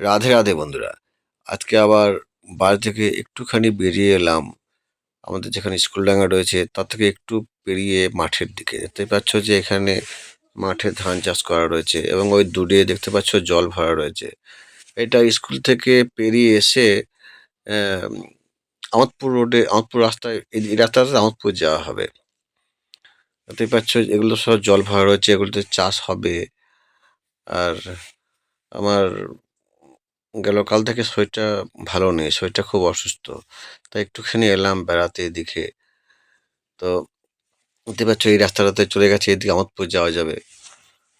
রাধে রাধে বন্ধুরা। আজকে আবার বাড়ি থেকে একটুখানি বেরিয়ে এলাম। আমাদের যেখানে স্কুল ডাঙ্গা রয়েছে, তার থেকে একটু পেরিয়ে মাঠের দিকে। দেখতে পাচ্ছ যে এখানে মাঠে ধান চাষ করা রয়েছে এবং ওই দূরে দেখতে পাচ্ছ জল ভরা রয়েছে। এটা স্কুল থেকে পেরিয়ে এসে আমোদপুর রোডে, আমোদপুর রাস্তায়, এই রাস্তাতে আমোদপুর যাওয়া হবে। দেখতে পাচ্ছ এগুলো সব জল ভরা রয়েছে, এগুলোতে চাষ হবে। আর আমার গেল, কাল থেকে শরীরটা ভালো নেই, শরীরটা খুব অসুস্থ। তাই একটুখানি এলাম বেড়াতে এদিকে। তো দেখতে পাচ্ছ, এই রাস্তাটাতে চলে গেছে, এদিকে আমোদপুর যাওয়া যাবে।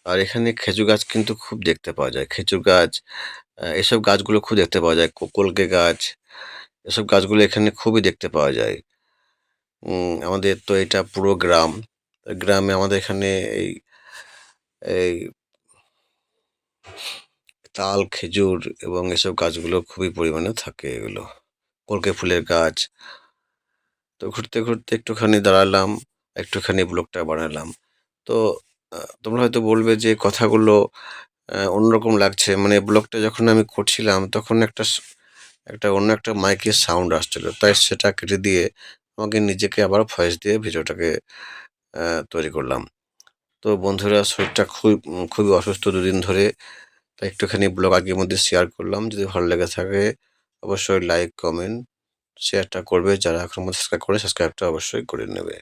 আর এখানে খেজুর গাছ কিন্তু খুব দেখতে পাওয়া যায়। খেজুর গাছ এসব গাছগুলো খুব দেখতে পাওয়া যায়। কো- কলকে গাছ, এসব গাছগুলো এখানে খুবই দেখতে পাওয়া যায়। আমাদের তো এটা পুরো গ্রাম। গ্রামে আমাদের এখানে এই এই তাল, খেজুর এবং এসব গাছগুলো খুবই পরিমাণে থাকে এগুলো। কলকে ফুলের গাছ। তো ঘুরতে ঘুরতে একটুখানি দাঁড়ালাম, একটুখানি ব্লগটা বানালাম। তো তোমরা হয়তো বলবে যে কথাগুলো অন্যরকম লাগছে। মানে ব্লগটা যখন আমি করছিলাম, তখন একটা একটা অন্য একটা মাইকের সাউন্ড আসছিল। তাই সেটা কেটে দিয়ে আমাকে নিজেকে আবার ভয়েস দিয়ে ভিডিওটাকে তৈরি করলাম। তো বন্ধুরা, শরীরটা খুব, খুবই অসুস্থ দুদিন ধরে। একটুখানি ব্লগ আগের মধ্যে শেয়ার করলাম। যদি ভালো লেগে থাকে, অবশ্যই লাইক কমেন্ট শেয়ারটা করবে। যারা এখন সাবস্ক্রাইব করে সাবস্ক্রাইবটা অবশ্যই করে নেবে।